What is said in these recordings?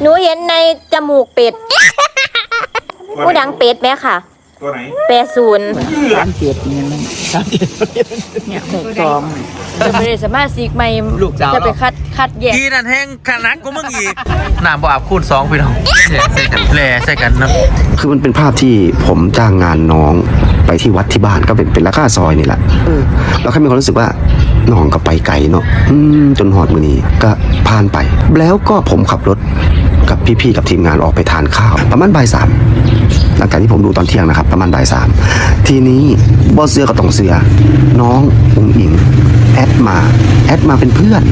หนูเห็นในจมูกเป็ดตัวผู้ไหนดังเป็ดไหมค่ะตัวไหนแปดศูนย์สามเจ็ดเนี่ยมันสามเจ็ดเนี่ยหกสองจะไปสามารถซีกใหม่ลูกเจ้าจะไปคัดคัดแยกกีนั่นแห้งขนักกูมึงอีกน้ำบ่อาบคูณสองพี่น้องแหล่ใส่กันแหล่ใส่กันเนาะคือมันเป็นภาพที่ผมจ้างงานน้องไปที่วัดที่บ้านก็เป็นเป็นราคาซอยนี่แหละเออแล้วแค่มีความรู้สึกว่า น้องก็ไปไกลเนาะจนหอดมือนี้ก็ผ่านไป แล้วก็ผมขับรถกับพี่ๆกับทีมงานออกไปทานข้าว ประมาณบ่ายสามหลังจากที่ผมดูตอนเที่ยงนะครับ ประมาณบ่ายสามทีนี้บอสเสือก็ต้องเสือ น้องอุ้งอิงแอดมา แอดมาเป็นเพื่อน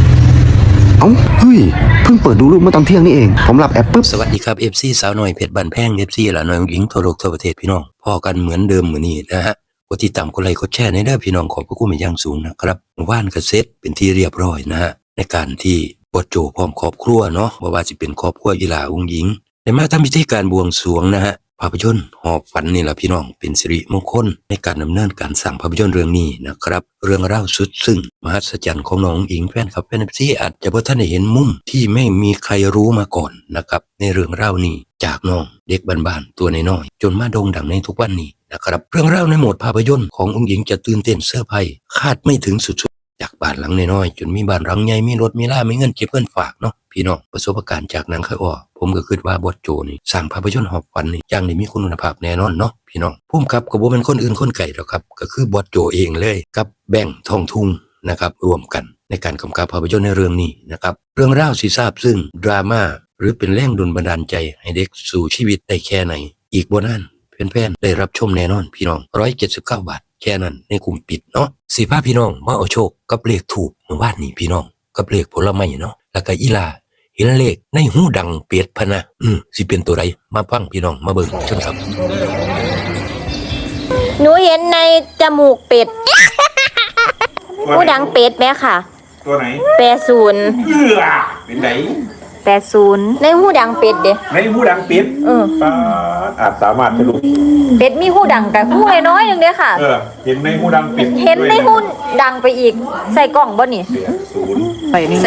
เอ้าเฮ้ยเพิ่งเปิดดูรูปเมื่อตอนเที่ยงนี่เอง ผมรับแอปปุ๊บ สวัสดีครับ FC สาวน้อยเพชรบันแพง FC ละน้อยหญิงทั่วโลกทั่วประเทศพี่น้อง พอกันเหมือนเดิมเหมือนนี้นะฮะ ดติดตามกดไลค์กดแชร์ในเด้พี่น้องขอบพระคุณเป็นอย่างสูงนะครับว่านกระเซ็ตเป็นที่เรียบร้อยนะฮะในการที่บทโจพร้อมครอบครัวเนาะบ่ว่าจะเป็นครอบครัวอีหลาองค์หญิงได้มาทำพิธีการบวงสรวงนะฮะภาพยนตร์หอบฝันนี่แหละพี่น้องเป็นสิริมงคลในการดำเนินการสร้างภาพยนตร์เรื่องนี้นะครับ เรื่องราวสุดซึ่งมหัศจรรย์ของน้องอิงแฟนครับแฟนซีอาจจะบ่ท่านได้เห็นมุมที่ไม่มีใครรู้มาก่อนนะครับ ในเรื่องราวนี้จากน้องเด็กบ้านๆตัวน้อยๆจนมาโด่งดังในทุกวันนี้ นะครับ เรื่องราวในโหมดภาพยนตร์ขององค์หญิงจะตื่นเต้นเสื้อร์ไพรส์คาดไม่ถึงสุดๆ จากบ้านหลังน้อยๆจนมีบ้านหลังใหญ่มีรถมีล่ามีเงินเก็บเงินฝากเนาะพี่น้องประสบการณ์จากหนังเคยอ้อผมก็คิดว่าบทโจนี่สร้างภาพยนตร์หอบฝันนี่อย่างนี้มีคุณภาพแน่นอนเนาะพี่น้องพุ่มกับก็บ่เป็นคนอื่นคนไก่หรอกครับ ก็คือบทโจเองเลยกับแบ่งค์ทองทุ่งนะครับรวมกันในการกำกับภาพยนตร์ในเรื่องนี้นะครับเรื่องราวสีทราบซึ่งดราม่าหรือเป็นแรงดุลบันดาลใจให้เด็กสู่ชีวิตได้แค่ไหน อีกบนนั้น แฟนๆได้รับชมแน่นอนพี่น้อง179บาทแค่นั้นในกลุ่มปิดเนาะสีผ้าพี่น้องมาเอาโชคกับเลขถูกเมื่อวานนี้พี่น้องกับเลขผลไม้เนาะแล้วก็อีลาเห็นเลขในหูดังเปียดพะนะ อืมสิเป็นตัวไรมาฟังพี่น้องมาเบิ่งชนครับ หนูเห็นในจมูกเป็ดตัวผู้ไหนดังเป็ดไหมค่ะ ตัวไหนแปดศูนย์เอื้อเป็นไหน แปดศูนย์ในหูดังเป็ดเด้ในผู้ดังปิดเออปาดอาจสามารถทะลุเป็ดมีหูดังกับหูน้อยๆหนึงเด้ค่ะ เออ เห็นในผู้ดังปิดเห็นในหูดังไปอีก ใส่กล่องบ่นี่เสียศูนย์ไปนี่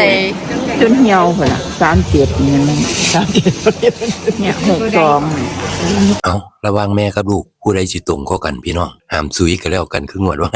จนเหี่ยวพุ่นละสามเจ็ดเนี่ยมันสามเจ็ดเนี่ยหกสองเอาระวังแม่กับลูกผู้ใดสิตรงข้อกันพี่น้องห้ามซุยกันแล้วกันคืองวดว่า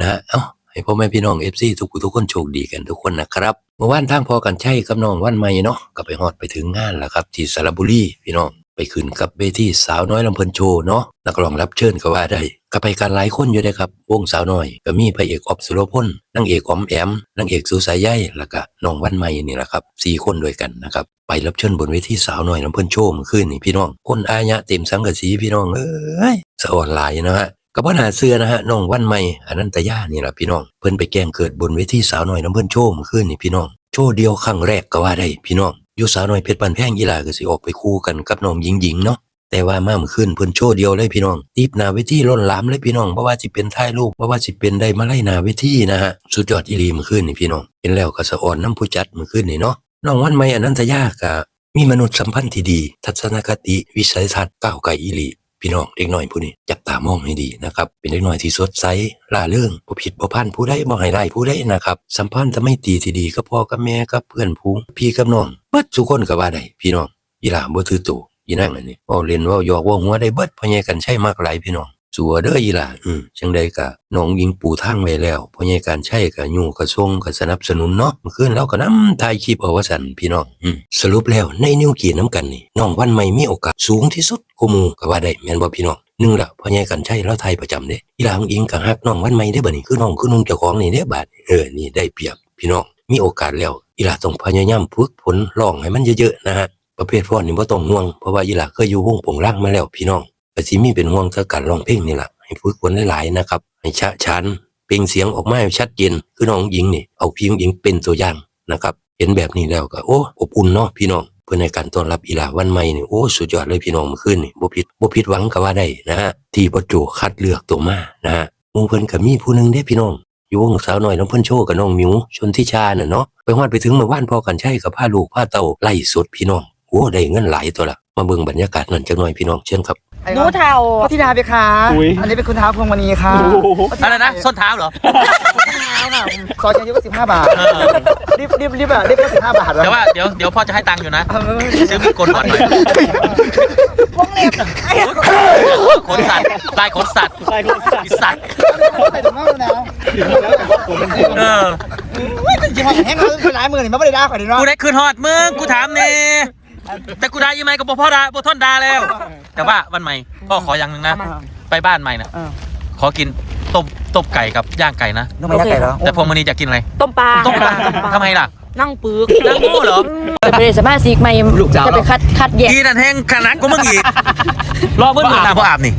นะฮะเอ้า ให้พ่อแม่พี่น้องเอฟซีทุกๆทุกคนโชคดีกันทุกคนนะครับเมื่อวานทางพอกันใช่กับน้องวันใหม่เนาะก็ไปฮอดไปถึงงานแล้วครับ ที่สระบุรีพี่น้องไปขึ้นกับเวทีสาวน้อยลำเพลินโชว์เนาะนักร้องรับเชิญก็ว่าได้ก็ไปกันหลายคนอยู่เลยครับ วงสาวน้อย ก็มีพระเอกออบสุรพลนางเอกออมแอมนางเอกสุสายใยแล้วก็น้องวันใหม่นี่แหละครับสี่คนด้วยกันนะครับไปรับเชิญบนเวทีสาวน่อยน้ำเพิ่นโชว์เมื่อคืนนี่พี่น้อง คนอายะเต็มสังกะสีพี่น้องเอ้ยสะอ่อนหลายนะฮะ กับปัญหาเสื้อนะฮะน้องวันใหม่อนันตยานี่แหละพี่น้อง เพิ่นไปแกล้งเกิดบนเวทีสาวหน่อยน้ำเพิ่นโชว์มื่อคืนนี่พี่น้อง โชว์เดียวครั้งแรกก็ว่าได้พี่น้องอยู่สาวหน่อยเพชรปันแพงยีหลาก็สิออกไปคู่กันกับน้องหญิงหญิงๆเนาะแต่ว่ามาเมื่อคืนเพิ่นโชว์เดียวเลยพี่น้องตีบนาเวทีล้นหลามเลยพี่น้องบ่ว่าสิเป็นถ่ายรูปบ่ว่าสิเป็นได้มาไล่นาเวทีนะฮะสุดยอดอีหลีเมื่อคืนนี่พี่น้องเห็นแล้วก็สะอ่อนน้ำผู้จัดเมื่อคืนนี่เนาะน้องวันใหม่อนันตยาก็มีมนุษย์สัมพันธ์ที่ดี ทัศนคติ วิสัยทัศน์ก้าวไกลอีหลี พี่น้องเด็กน้อยผู้นี้จับตามองให้ดีนะครับ เป็นเด็กน้อยที่สดใสล่าเรื่องผู้ผิดผู้พันผู้ใดบ่ให้ได้ผู้ใดนะครับ สัมพันธ์จะไม่ตีที่ดีกับพ่อกับแม่กับเพื่อนพูงพี่กับน้องเบิดทุกคนก็ว่าได้พี่น้องอีหลาบ่ถือตัวอีนั่งอันนี้เอาเล่นว่ายอกว่าหัวได้เบิดพ่อใหญ่กันใช่มากหลายพี่น้อง สัวเด้ออีหล่าอืมจังใดกะน้องยิงปูทางไว้แล้วพ่อใหญ่การใช้กะอยู่กะทรงกะสนับสนุนเนาะเมื่อคืนแล้วก็นำถ่ายคลิปเอาว่าสั่นพี่น้องอืมสรุปแล้วในนิ้วกีน้ำกันนี่น้องวันใหม่มีโอกาสสูงที่สุดกูหมู่ก็ว่าได้แม่นบ่พี่น้องหนึ่งละพ่อใหญ่กันใช้แล้วไทยประจำเด้อีหลาของอิงกะฮักน้องวันใหม่ได้อบัดนี้คือน้องคือนุ่งเจ้าของนี่เด้อบาดนี้เออนี่ได้เปรียบพี่น้องมีโอกาสแล้วอีหลาต้องพยายามฝึกฝนร้องให้มันเยอะๆนะฮะประเภทฟ้อนนี่บ่ต้องห่วงเพราะว่าอีหลาเคยอยู่วงโป่งล่างมาแล้วพี่น้อง ก็สิมีเป็นห่วงเท่าการร้องเพลงนี่แหละให้ฝึกฝนหลายๆนะครับ ให้ชะชันเปล่งเสียงออกมาให้ชัดเจนคือน้องหญิงนี่เอาพี่หญิงเป็นตัวอย่างนะครับเห็นแบบนี้แล้วก็โอ้อบอุ่นเนาะพี่น้องเพื่อในการต้อนรับอีลาวันใหม่นี่โอ้สุดยอดเลยพี่น้องมื่อคืนนี่บ่ผิดบ่ผิดหวังก็ว่าได้นะฮะที่ประจูคัดเลือกตัวมานะฮะมูเพิ่นก็มีผู้หนึงเด้พี่น้องอยู่วงสาวน้อยน้องเพิ่นโชว์กับน้องมิวชนทิชาน่ะเนาะไปฮอดไปถึงเมื่านพอกันใช่กับพาลูกพาเต้าไล่สดพี่น้องโอ้ได้เงินหลายตัวละมาเบิ่งบรรยากาศนั่นจักหน่อยพี่น้องเชิญครับ หนูเทาพระธิดาไปค่ะอันนี้เป็นคุณท้าพวงมณีค่ะอะไรนะส้นเท้าเหรอ ซอยเชียงยุก็สิบห้าบาทรีบรีบรีบอะรีบก็สิบห้าบาทแล้วแต่ว่าเดี๋ยวเดี๋ยวพ่อจะให้ตังค์อยู่นะซื้อมีดโกนหนวดหน่อย วงเล็บขนสัตว์ลายขนสัตว์ลายขนสัตว์สัตว์ใส่ถุงน่องแล้วเออ จริงๆว่าแห้งเลยเป็นหลายหมื่นนี่ไม่ได้ด่าข่อยดีเนาะกูได้คืนฮอดมึงกูถามเน่ แต่กูได้ยังไงกับพ่อดาพ่อท่อนดาแล้ว แต่ว่าวันใหม่พ่อขออย่างหนึ่งนะ ไปบ้านใหม่นะขอกินต้มต้มไก่กับย่างไก่นะน้องไม่ได้ไก่แล้วแต่พวงมณีจะกินอะไร ต้มปลา ต้มปลาทำไมล่ะ นั่งปึกนั่งโง่เหรอจะไปสมาชิกใหม่จะไปคัดคัดแยกกีนั่นแห้งขนาดกูมึงอีกรอเพื่อนมึงนะพ่ออาบนี่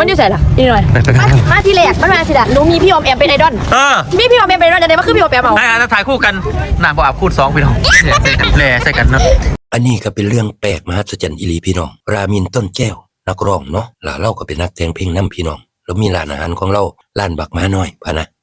มันอยู่ใส่ล่ะอีกหน่อยไปไปกันมามาทีแรกมันมาทีหลังหนูมีพี่ออมแอมเป็นไอดอลเออมีพี่ออมแอมเป็นไอดอลจะได้มาคือพี่ออมแอมเอาไอ้อาจะถ่ายคู่กันน้ำพ่ออาบคู่สองพี่น้องแหล่ใส่กันเนาะอันนี้ก็เป็นเรื่องแปลกมหัศจรรย์อีหลีพี่น้อง รามินต้นแก้ว นักร้องเนาะแล้วเราก็เป็นนักแต่งเพลงนํพี่น้อง แล้วมีร้านอาหารของเราร้านบักม้าน้อยพะนะอืม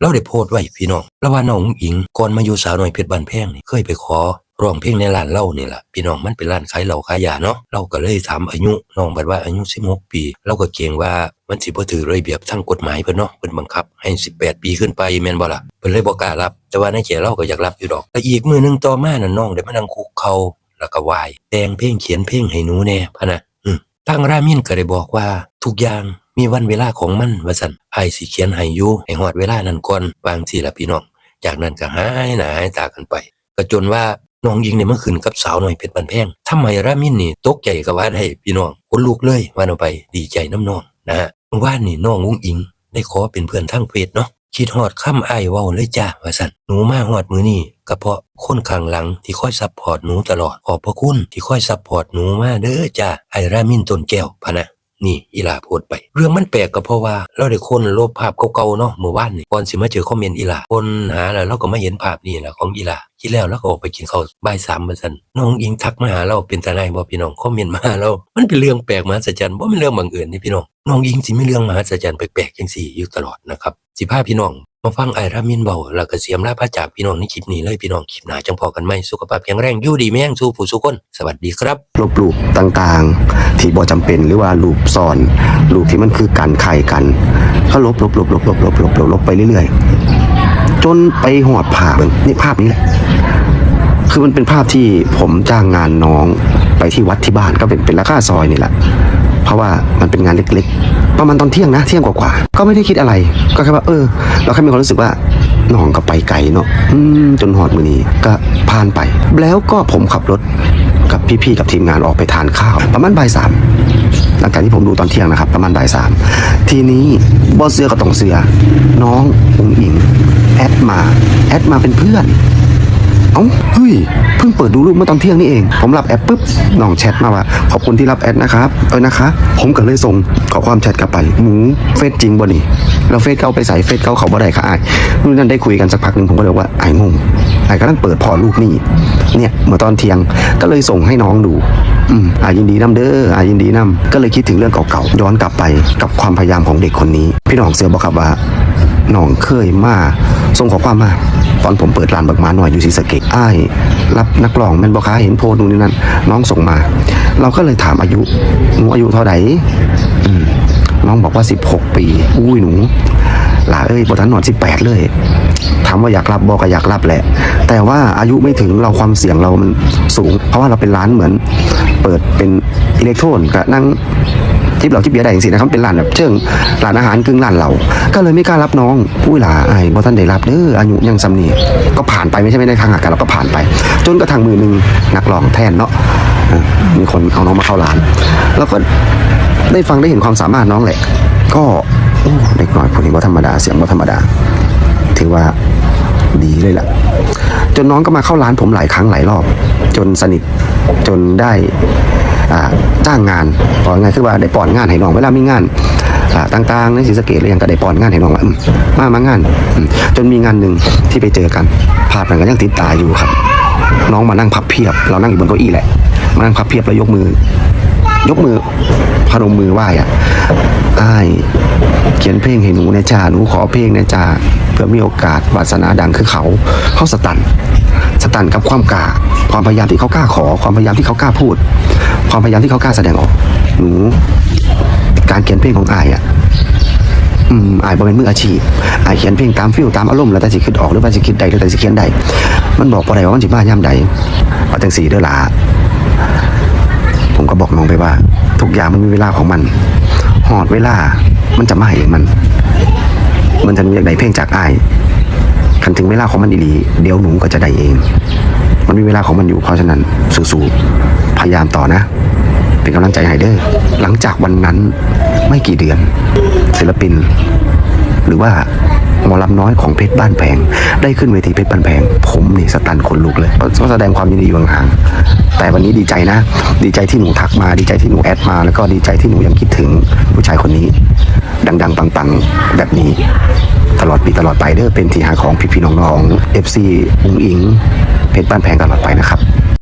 เราได้โพสต์ไว้พี่น้องแล้วว่าน้องอิงก่อนมาอยู่สาวน้อยเพชรบ้านแพงนี่เคยไปขอร้องเพลงในร้านเล่านี่แหละพี่น้องมันเป็นร้านขายเหล้าขายยาเนาะเราก็เลยถามอายุน้องบัดว่าอายุ 16 ปี เราก็เกรงว่ามันสิบ่ถือระเบียบทางกฎหมายเพิ่นเนาะเพิ่นบังคับให้ 18 ปีขึ้นไปแม่นบ่ล่ะเพิ่นเลยบ่กล้ารับ แต่ว่าในใจเราก็อยากรับอยู่ดอกแต่อีกมื้อหนึงต่อมาน่ะน้องได้มานั่งคุกเข่าแล้วก็ไหวายแต่งเพลงเขียนเพลงให้หนูแน่พะนะอืมทางรามินก็ได้บอกว่าทุกอย่าง มีวันเวลาของมันว่าสันไอายสิเขียนให้อยู่ให้ฮอดเวลานั้นก่อนวางสิละพี่น้อง จากนั้นก็หายหนาหายตากันไป ก็จนว่าน้องยิงเนี่ยเมื่อคืนกับสาวหน่อยเพชรบันแพงทำไมรามินนี่ตกใจกับว่าได้พี่น้องคนลูกเลยว่าเอาไปดีใจน้ำน้องนะฮะว่านี่น้องอุ้งอิง ได้ขอเป็นเพื่อนทั้งเฟซเนาะคิดฮอดค่ำไอเว้าเลยจ้าว่าสันหนูมาฮอดมือนี่ก็เพราะคนข้างหลังที่คอยซัพพอร์ตหนูตลอดขอบพระคุณที่คอยซัพพอร์ตหนูมาเด้อจ้าไอรามินต้นแก้วพะนะ นี่อีลาโพดไป เรื่องมันแปลกก็เพราะว่าเราได้คนลบภาพเก่าๆเนาะเมื่อวานนี่ก่อนสิมาเจอคอมเมนต์อีลาคนหาแล้วเราก็มาเห็นภาพนี่แหละของอีลาคิดแล้วเราก็ออกไปกินข้าวบ่ายสามมาสันน้องอิงทักมาหาเราเป็นตาไนายบ่พี่น้องคอมเมนต์มาหาเรา มันเป็นเรื่องแปลกมหัศจรรย์บ่เป็นเรื่องบังเอิญนี่พี่น้องน้องอิงสิมีเรื่องมหัศจรรย์แปลกๆอย่างสี่อยู่ตลอดนะครับสิพาพี่น้อง มาฟังไอรามินเบาแล้วก็เสียมลาพระจากพี่น้องในคลิปนี้เลยพี่น้องคลิปหน้าจังพอกันไหมสุขภาพแข็งแรงยู่ดีแม่งสู้ผู้สู้คน สวัสดีครับลบลูปต่างๆ ที่บ่จำเป็นหรือว่าลูปซ่อนลูปที่มันคือการไข่กันเขาลบลบลบลบลบลบลบลบลบไปเรื่อยๆ จนไปหอดผ่าเบิ่งนี่ภาพนี้แหละคือมันเป็นภาพที่ผมจ้างงานน้องไปที่วัดที่บ้านก็เป็นเป็นราคาซอยนี่แหละ เพราะว่ามันเป็นงานเล็กๆ ประมาณตอนเที่ยงนะเที่ยงกว่าๆก็ไม่ได้คิดอะไร ก็แค่ว่าเออ เราแค่มีความรู้สึกว่าน้องก็ไปไกลเนาะจนหอดมือนี้ก็ผ่านไป แล้วก็ผมขับรถกับพี่ๆกับทีมงานออกไปทานข้าว ประมาณบ่ายสามหลังจากที่ผมดูตอนเที่ยงนะครับ ประมาณบ่ายสามทีนี้บอสเสือกับตองเสือ น้ององอิงแอดมาแอดมาเป็นเพื่อน เอ้าเฮ้ยเพิ่งเปิดดูรูปเมื่อตอนเที่ยงนี่เอง ผมรับแอปปุ๊บน้องแชทมาว่า ขอบคุณที่รับแอดนะครับ เออนะคะ ผมก็เลยส่งขอความแชทกลับไปหมูเฟซจริงบ่นี่เราเฟซเก่าไปใส่เฟซเก่าเขาบ่ได้ค่ะไอ้ายนู่นนั่นได้คุยกันสักพักหนึ่งผมก็เลยว่าไอ้งงไอ้ก็ต้องเปิดพอรูปนี่เนี่ยเมื่อตอนเที่ยงก็เลยส่งให้น้องดูอืมอายินดีน้ำเด้ออายินดีน้ำก็เลยคิดถึงเรื่องเก่าๆย้อนกลับไปกับความพยายามของเด็กคนนี้ พี่น้องเสือบอกครับว่า น้องเคยมาส่งขอความมาตอนผมเปิดร้านบิกมาหน่อยอยู่ศรีสะเกดอ้ายรับนักร้องแม่นบ่ค้าเห็นโพนู่นนี่นั่นน้องส่งมา เราก็เลยถามอายุหนูอายุเท่าไหร่น้องบอกว่า 16 ปี อุ้ยหนูหลาเอ้ยบทันหนอน18เลยถามว่าอยากรับบอกก็อยากรับแหละ แต่ว่าอายุไม่ถึงเราความเสี่ยงเรามันสูง เพราะว่าเราเป็นร้านเหมือน เปิดเป็นอิเล็กโทรนก็นั่ง ทิปเราทิปเบียร์ได้อย่างสินะครับเป็นร้านแบบเชิงร้านอาหารกึ่งร้านเราก็เลยไม่กล้ารับน้องผู้หลาไอ้บอท่านได้รับเด้ออายุยังสำนีก็ผ่านไปไม่ใช่ไม่ได้ทางอากาศเราก็ผ่านไป จนกระทั่งมือหนึ่งนักร้องแทนเนาะมีคนเอาน้องมาเข้าร้าน แล้วก็ได้ฟังได้เห็นความสามารถน้องแหละ ก็เด็กน้อยคนนี้ว่าธรรมดาเสียงว่าธรรมดา ถือว่าดีเลยล่ะ จนน้องก็มาเข้าร้านผมหลายครั้งหลายรอบ จนสนิทจนได้ จ้างงานปอนงานคือว่าได้ป้อนงานให้น้องเวลามีงานต่างๆในศรีสะเกดอะไรอย่างก็ได้ป้อนงานให้น้องว่ามมามางาน จนมีงานหนึ่งที่ไปเจอกันภาพนั้นก็ยังติดตาอยู่ครับ น้องมานั่งพับเพียบ เรานั่งอยู่บนเก้าอี้แหละ มานั่งพับเพียบแล้วยกมือ ยกมือพนมมือไหว้อะอ้ายเขียนเพลงให้หนูเนจ้าหนูขอเพลงเนจ้าเพื่อมีโอกาสวาสนาดังคือเขาเขาสตันสตันกับความกล้าความพยายามที่เขากล้าขอความพยายามที่เขากล้าพูด ความพยายามที่เขากล้าแสดงออก หนูการเขียนเพลงของอายอะอืมอายบ่เป็นมืออาชีพอายเขียนเพลงตามฟิลตามอารมณ์แล้วแต่สิคิดออกหรือว่าสิคิดใดหรือแต่สิเขียนใดมันบอกบ่ได้ว่ามันสิมาย่ำใดเอาจังสี่เด้อหล่ะผมก็บอกน้องไปว่า ทุกอย่างมันมีเวลาของมัน หอดเวลา มันจะมาเองมัน มันจะหนูอยากได้เพลงจากอายคันถึงเวลาของมันดีๆเดี๋ยวหนูก็จะได้เอง มันมีเวลาของมันอยู่เพราะฉะนั้นสู้ๆ ยายามต่อนะ เป็นกำลังใจให้เด้อหลังจากวันนั้นไม่กี่เดือน ศิลปิน หรือว่าหมอลำน้อยของเพชรบ้านแพง ได้ขึ้นเวทีเพชรบ้านแพง ผมนี่สตันขนลุกเลยก็แสดงความยินดีอยู่ห่างๆแต่วันนี้ดีใจนะ ดีใจที่หนูทักมา ดีใจที่หนูแอดมา แล้วก็ดีใจที่หนูยังคิดถึงผู้ชายคนนี้ ดังๆ ปังๆ แบบนี้ ตลอดปีตลอดไปเด้อเป็นทีหาของพี่ๆน้องๆ FC อุ้งอิง เพชรบ้านแพงตลอดไปนะครับ